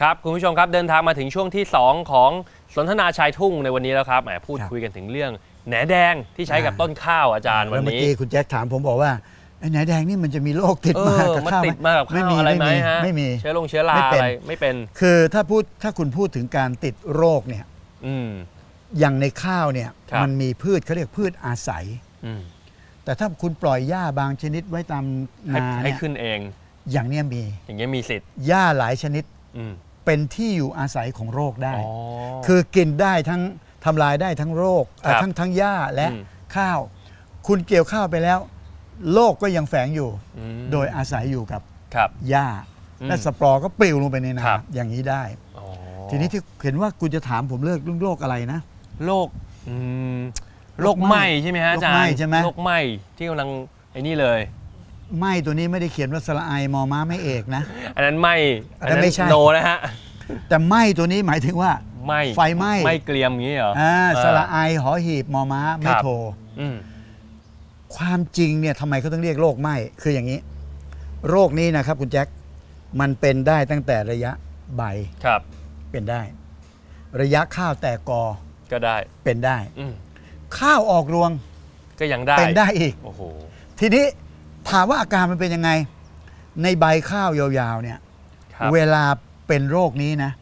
ครับ คุณผู้ชมครับเดินทางมาถึงช่วงที่ 2 ของสนทนาชายทุ่งในวันนี้แล้วครับแหมพูดครับคุยกันถึงเรื่องแหนแดงที่ใช้กับต้นข้าวอาจารย์วันแล้วเมื่อนี้ กี้คุณแจ็คถามผมบอกว่าไอ้ไหนแดงนี่มันจะมีโรคติดเอมาอกับมันข้าวติดมากับข้าวอะไรไหมฮะไม่มี เชื้อลงเชื้อราไม่เป็นอะไรไม่เป็น คือถ้าพูดถ้าคุณพูดถึงการติดโรคเนี่ยอืม อย่างในข้าวเนี่ยครับ มันมีพืชเขาเรียกพืชอาศัย อืมแต่ถ้าคุณปล่อยหญ้าบางชนิดไว้ตามให้นาให้เนี่ยขึ้นเองอย่างเนี้ยมีอย่างเงี้ยมีสิทธิ์หญ้าหลายชนิดอืม เป็นที่อยู่อาศัยของโรคได้ อ๋อ คือกินได้ทั้งทำลายได้ทั้งโรคเอ่อครับทั้งทั้งหญ้าและอืม ข้าว คุณเกี่ยวข้าวไปแล้ว โรคก็ยังแฝงอยู่มโดยอาศัยอยู่กับครับ หญ้า อืมและสปอร์ก็ปลิวลงไปในครับ น้ำอย่างนี้ได้ อ๋อทีนี้ที่เห็นว่าคุณจะถามผมเรื่องเรื่องโรคอะไรนะ โรคอืมโรโรคคไหไหม้ม้ใช่ไหมฮะอาจารย์โรคไหม้ใช่ไหม โรคไหม้ที่กำลังไอ้นี่เลย ไหม้ตัวนี้ไม่ได้เขียนว่าสระไอมอม้าไม่เอกนะ อันนั้นไหม้อันนั้นไม่ใช่ โนนะฮะแต่ไหม้ตัวนี้หมายถึงว่าไหม้ไฟไหม้ไหม้เกลียมอย่างนี้เหรออ่าอ่าสระไอหอหีบมอม้าไม่ครับโทรอืมความจริงเนี่ยทำไมเขาต้องเรียกโรคไหม้คืออย่างนี้ โรคนี้นะครับคุณแจ็คมันเป็นได้ตั้งแต่ระยะใบครับ เป็นได้ ระยะข้าวแตกกอก็ได้ เป็นได้ อืมข้าวออกรวงก็ยังได้เป็นได้อีก โอ้โหทีนี้ ถามว่าอาการมันเป็นยังไง ในใบข้าวยาวๆเนี่ยครับเวลาเป็นโรคนี้นะ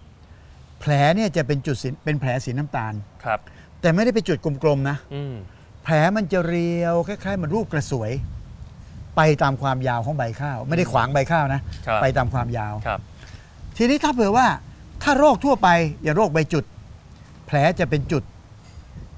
แผลเนี่ยจะเป็นจุดสีเป็นแผลสีน้ำตาล ครับ แต่ไม่ได้เป็นจุดกลมๆนะ อืมแผลมันจะเรียวคล้ายๆเหมันรูปกระสวย ไปตามความยาวของใบข้าว ไม่ได้ขวางใบข้าวนะ ครับไปตามความยาว ครับ ทีนี้ถ้าเผื่อว่าถ้าโรคทั่วไปอย่าโรคใบจุด แผลจะเป็นจุด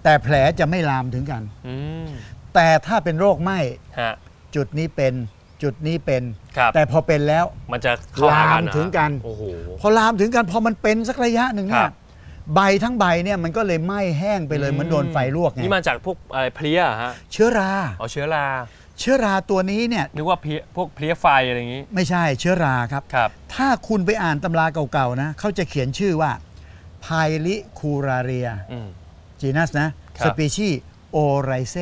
แต่แผลจะไม่ลามถึงกัน อืมแต่ถ้าเป็นโรคไหม้ฮะ จุดนี้เป็นจุดนี้เป็น ครับ แต่พอเป็นแล้ว มันจะเข้าหากันลามถึงกัน โอ้โห พอลามถึงกันพอมันเป็นสักระยะหนึ่งเนี่ครัยบ ใบทั้งใบเนี่ยมันก็เลยไหม้แห้งไปเลยเหมือนโดนไฟลวกไงนี่มาจากพวกอะไรเพลี้ยเหรอฮะเชื้อรา อ๋อเชื้อรา เชื้อราตัวนี้เนี่ยนึกว่าเพลี้ยพวกเพลี้ยไฟอะไรอย่างงี้ ไม่ใช่เชื้อราครับ ครับ ถ้าคุณไปอ่านตำราเก่าๆนะเขาจะเขียนชื่อว่าไพลิคูราเรียอืม จีนัสนะครับ สปีชีโอไรเซ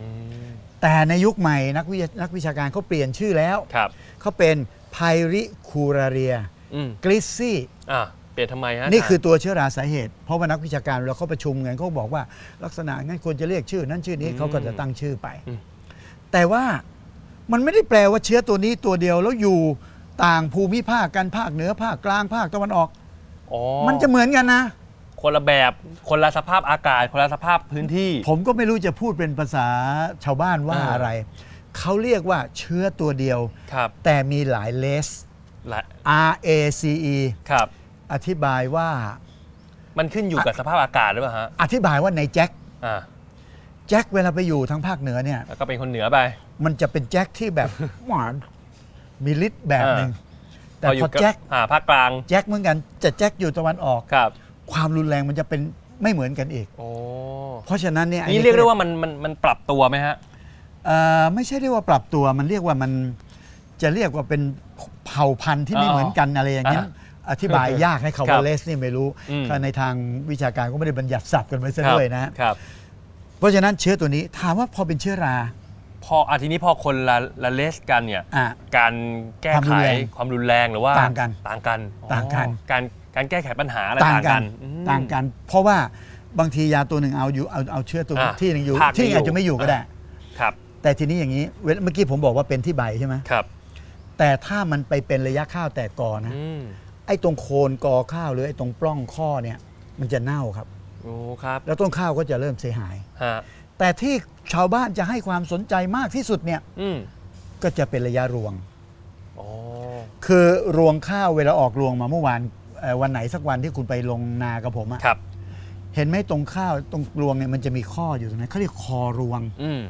อืม แต่ในยุคใหม่นักวิทยานักวิชาการเขาเปลี่ยนชื่อแล้วครับเขาเป็นไพริคูราเรียอืมกลิซซี่ อะเปลี่ยนทำไมฮะนี่คืออาจารย์ตัวเชื้อราสาเหตุ เพราะว่านักวิชาการเวลาเขาประชุมกันเขาบอกว่าลักษณะงั้นควรจะเรียกชื่อ นั้นชื่อนี้อืมเขาก็จะตั้งชื่อไปอืมแต่ว่ามันไม่ได้แปลว่าเชื้อตัวนี้ตัวเดียวแล้วอยู่ต่างภูมิภาคกันภาคเหนือภาคกลางภาคตะวันออก อ๋อมันจะเหมือนกันนะ คนละแบบคนละสภาพอากาศ คนละสภาพพื้นที่ ผมก็ไม่รู้จะพูดเป็นภาษาชาวบ้านว่าอ่าอะไร เขาเรียกว่าเชื้อตัวเดียว ครับแต่มีหลายเลส และ R A C E ครับ อธิบายว่ามันขึ้นอยู่กับสภาพอากาศหรือเปล่าฮะอธิบายว่าในแจ็คอ่าแจ็คเวลาไปอยู่ทางภาคเหนือเนี่ย แล้วก็เป็นคนเหนือไป มันจะเป็นแจ็คที่แบบ หวานมีฤทธิ์แบบหนึ่งแต่อพยู่อแจ็คอ่าภาคกลางแจ็คเหมือนกันจะแจ็คอยู่ตะวันออก ครับ ความรุนแรงมันจะเป็นไม่เหมือนกันอีก โอ้เพราะฉะนั้นเนี่ยอันี่เรียกได้ว่ามันมันมันปรับตัวไหมฮะ เอ่อไม่ใช่เรียกว่าปรับตัวมันเรียกว่ามันจะเรียกว่าเป็นเผ่าพันธุ์ที่ไม่อ๋อเหมือนกันอะไรอย่างนี้ยอ่าอธิบายยากให้คาครัว่าบเลสนี่ไม่รู้อืมก็ในทางวิชาการก็ไม่ได้บัญญัติศัพท์กันไว้ซะครับด้วยนะ ครับเพราะฉะนั้นเชื้อตัวนี้ถามว่าพอเป็นเชื้อราพออาทีนี้พอคนละละเลสกันเนี่ย อะ การแก้ความรุไขนแรงความรุนแรงหรือว่าต่างกันต่างกันต่างกัน อ๋อการ การแก้ไขปัญหาอะไรต่างต่างกักันนอืม ต่างกัน เพราะว่าบางทียาตัวหนึ่งเอาอยู่เอาเอาเชื้อตัวอะที่หนึ่งอยู่ภาคที่หนึ่งไม่อยู่ อาจจะไม่อยู่ก็ได้ ครับแต่ทีนี้อย่างนี้เวลเมื่อกี้ผมบอกว่าเป็นที่ใบใช่ไหมครับแต่ถ้ามันไปเป็นระยะข้าวแตกกอนะ อืมไอ้ตรงโคนกอข้าวหรือไอ้ตรงปล้องข้อเนี่ยมันจะเน่าครับ โอ้ครับแล้วต้นข้าวก็จะเริ่มเสียหาย ฮะแต่ที่ชาวบ้านจะให้ความสนใจมากที่สุดเนี่ยอืมก็จะเป็นระยะรวงโอ้คือรวงข้าวเวลาออกรวงมาเมื่อวานเอ่อวันไหนสักวันที่คุณไปลงนากับผมอะครับ เห็นไหมตรงข้าวตรงรวงเนี่ยมันจะมีข้ออยู่ตรงนั้นเขาเรียกคอรวงอืม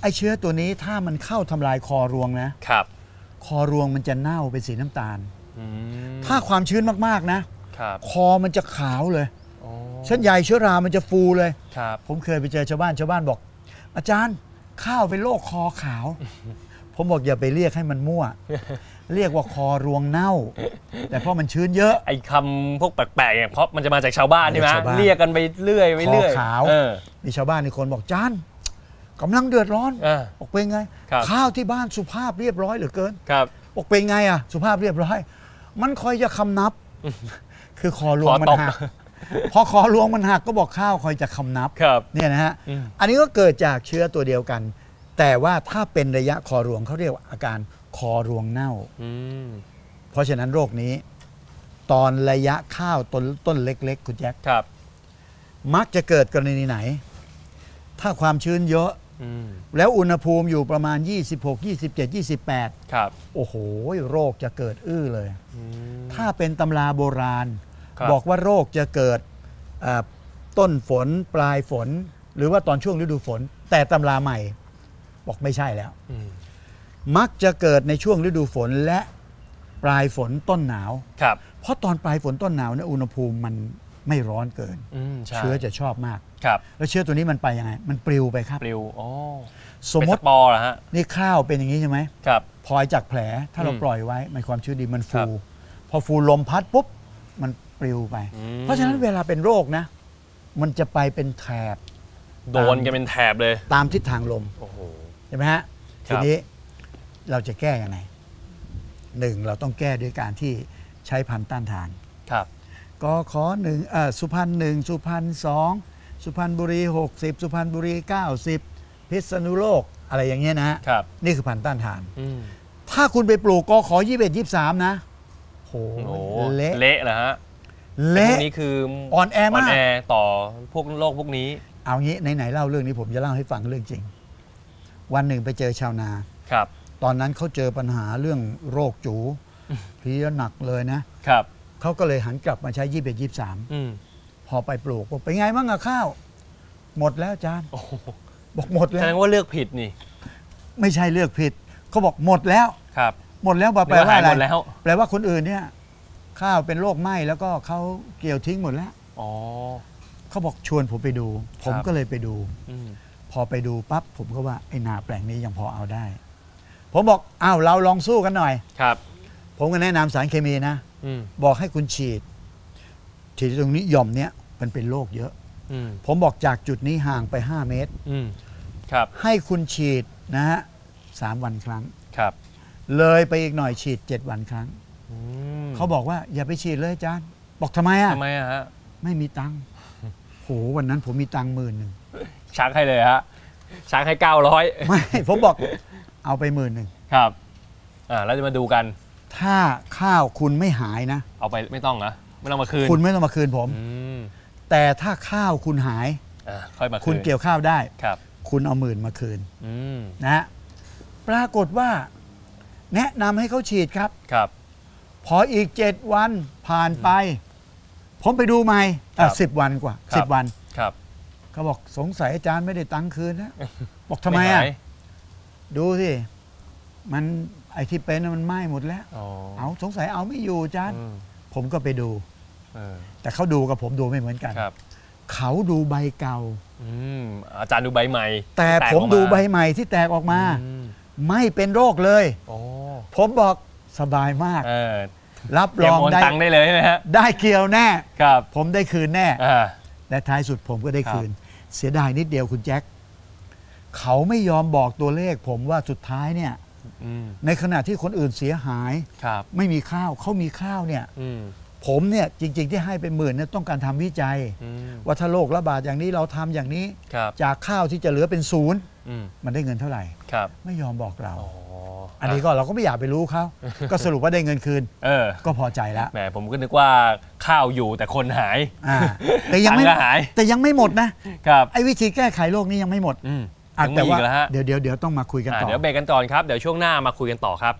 ไอ้เชื้อตัวนี้ถ้ามันเข้าทำลายคอรวงนะ ครับคอรวงมันจะเน่าเป็นสีน้ำตาล อืมถ้าความชื้นมากๆนะ ครับคอมันจะขาวเลยโอ้เส้นใยเชื้อรามันจะฟูเลย ครับ ผมเคยไปเจอชาวบ้านชาวบ้านบอก อาจารย์ข้าวเป็นโรคคอขาว ผมบอกอย่าไปเรียกให้มันมั่ว เรียกว่าคอรวงเน่า แต่เพราะมันชื้นเยอะ ไอ้คำพวกแปลกๆเนี่ยเพราะมันจะมาจากชาวบ้านใช่ไหมมาจากชาวบ้าน เรียกกันไปเรื่อยไปเรื่อยคอขาว เออ มีชาวบ้านในคนบอกจานกำลังเดือดร้อนอ่าบอกเป็นไง ครับ ข้าวที่บ้านสุภาพเรียบร้อยเหลือเกินครับ บอกเป็นไงอะ สุภาพเรียบร้อย มันคอยจะคำนับ คือคอรวงมันคอตก หักพอคอรวงมันหักก็บอกข้าวคอยจะคำนับ ครับ เนี่ยนะฮะ อืม อันนี้ก็เกิดจากเชื้อตัวเดียวกัน แต่ว่าถ้าเป็นระยะคอรวงเขาเรียกว่าอาการ คอรวงเน่าอืมเพราะฉะนั้นโรคนี้ ตอนระยะข้าวต้นต้นเล็ก ๆ คุณแจ็คครับ มักจะเกิดกรณีไหน ถ้าความชื้นเยอะอืมแล้วอุณหภูมิอยู่ประมาณ 26 27 28 ครับ โอ้โห โรคจะเกิดอื้อเลยอืมถ้าเป็นตำราโบราณครับบอกว่าโรคจะเกิดอ่าต้นฝนปลายฝน หรือว่าตอนช่วงฤดูฝน แต่ตำราใหม่ บอกไม่ใช่แล้วอื มมักจะเกิดในช่วงฤดูฝนและปลายฝนต้นหนาว ครับ เพราะตอนปลายฝนต้นหนาวเนี่ยอุณหภูมิมันไม่ร้อนเกิน อืมใช่เชื้อจะชอบมาก ครับแล้วเชื้อตัวนี้มันไปยังไง มันปลิวไปครับ ปลิวอ๋อสมมเป็นติสปอร์เหรอฮะ นี่ข้าวเป็นอย่างนี้ใช่ไหมครับ พลอยจากแผลถ้าเราอืมปล่อยไว้ มันความชื้นดีมันครัฟูบพอฟูลมพัดปุ๊บ มันปลิวไป อืม เพราะฉะนั้นเวลาเป็นโรคนะ มันจะไปเป็นแถบโดนกันเป็นแถบเลย ตามทิศทางลม โอ้โห ใช่ไหมฮะคทีรับนี้ เราจะแก้ยังไงหนึ่งเราต้องแก้ด้วยการที่ใช้พันธุ์ต้านทานครับกขอหนึ่งเอ่อสุพรรณหนึ่งสุพรรณสองสุพรรณบุรีหกสิบสุพรรณบุรีเก้าสิบพิษณุโลกอะไรอย่างเงี้ยนะฮะครับนี่คือพันธุ์ต้านทานอืมถ้าคุณไปปลูกกขอยี่สิบเอ็ดยี่สามนะโหโอ้โหเละเละเหรอฮะพวเละกนี้คืออ่อนแอมากอ่อนแอต่อพวกโรคพวกนี้ เอางี้ไหนๆเล่าเรื่องนี้ผมจะเล่าให้ฟังเรื่องจริง วันหนึ่งไปเจอชาวนาครับ ตอนนั้นเขาเจอปัญหาเรื่องโรคจูเพลียหนักเลยนะครับ เขาก็เลยหันกลับมาใช้ยี่สิบเอ็ดยี่สามอืมพอไปปลูกบอกเป็นไงบ้างอะข้าว หมดแล้วอาจารย์โอ้โหบอกหมดแสแล้ดงว ว่าเลือกผิดนี่ไม่ใช่เลือกผิดเขาบอกหมดแล้ว ครับหมดแล้วแปลเนื้อว่าหายอะไรหมดแล้วแปลว่าคนอื่นเนี่ย ข้าวเป็นโรคไหม้แล้วก็เขาเกี่ยวทิ้งหมดแล้ว อ๋อ เขาบอกชวนผมไปดู ผมครับ ก็เลยไปดู อืมพอไปดูปั๊บผมก็ว่าไอ้นาแปลงนี้ยังพอเอาได้ ผมบอกอ้าวเราลองสู้กันหน่อย ครับ ผมก็แนะนำสารเคมีนะ อืมบอกให้คุณฉีด ฉีดตรงนี้หย่อมเนี้ยมันเป็นโรคเยอะ อืมผมบอกจากจุดนี้ห่างไป 5 เมตร อืมครับให้คุณฉีดนะฮะสามวันครั้ง ครับเลยไปอีกหน่อยฉีด 7 วันครั้ง อืมเขาบอกว่าอย่าไปฉีดเลยอาจารย์ บอกทำไมอะ ทำไมอะฮะไม่มีตังค์โหวันนั้นผมมีตังค์หมื่นหนึ่ง ชักให้เลยฮะชักให้เก้าร้อย ไม่ ผมบอก เอาไปหมื่นหนึ่งครับอ่าแล้วจะมาดูกัน ถ้าข้าวคุณไม่หายนะ เอาไปไม่ต้องนะไม่ต้องมาคืนคุณไม่ต้องมาคืนผม อืมแต่ถ้าข้าวคุณหาย อ่าค่อยมาคืนคุณเกี่ยวข้าวได้ ครับ คุณเอาหมื่นมาคืนอืมนะฮะปรากฏว่า แนะนำให้เขาฉีดครับ ครับ พออีกเจ็ดวันผ่านไป ผมไปดูใหม่ครับสิบวันกว่าครับ สิบวัน ครับเขาบอกสงสัยอาจารย์ไม่ได้ตังค์คืนนะ บอกทำไมอะ หาย ดูสิมันไอที่เป็นน่ะมันไหม้หมดแล้ว อ๋อเอาสงสัยเอาไม่อยู่อาจารย์ อืมผมก็ไปดู เออแต่เขาดูกับผมดูไม่เหมือนกัน ครับเขาดูใบเก่า อืมอาจารย์ดูใบใหม่แต่กผมออกาดูใบใหม่ที่แตกออกมา อืมไม่เป็นโรคเลย โอ้ผมบอกสบายมาก เออรับเตรีรยมองโอนได้ตังค์ได้เลยใช่ไหมฮะได้เกี่ยวแน่ ครับผมได้คืนแน่ อ่า และท้ายสุดผมก็ได้ครับคืน เสียดายนิดเดียวคุณแจ็ค เขาไม่ยอมบอกตัวเลข ผมว่าสุดท้ายเนี่ยอืมในขณะที่คนอื่นเสียหาย ครับไม่มีข้าวเขามีข้าวเนี่ย อืมผมเนี่ยจริง ๆ ที่ให้ไปหมื่นเนี่ยต้องการทำวิจัย อืมว่าถ้าโรคระบาดอย่างนี้เราทำอย่างนี้ ครับจากข้าวที่จะเหลือเป็นศูนย์อืมมันได้เงินเท่าไหร่ ครับไม่ยอมบอกเรา อ๋ออันนี้ก็เราก็ไม่อยากไปรู้เขา ก็สรุปว่าได้เงินคืน เออก็พอใจแล้วแหมผมก็นึกว่าข้าวอยู่แต่คนหาย อ่าแต่ยังไม่ตังค์ก็หาย แต่ยังไม่หมดนะครับ ไอ้วิธีแก้ไขโรคนี้ยังไม่หมด อืมอะ ยังแต่มีว่าอีกแล้วฮะเดี๋ยวเดี๋ยวเดี๋ยวต้องมาคุยกันอะต่อ เดี๋ยวเบรกกันก่อนครับ เดี๋ยวช่วงหน้ามาคุยกันต่อครับ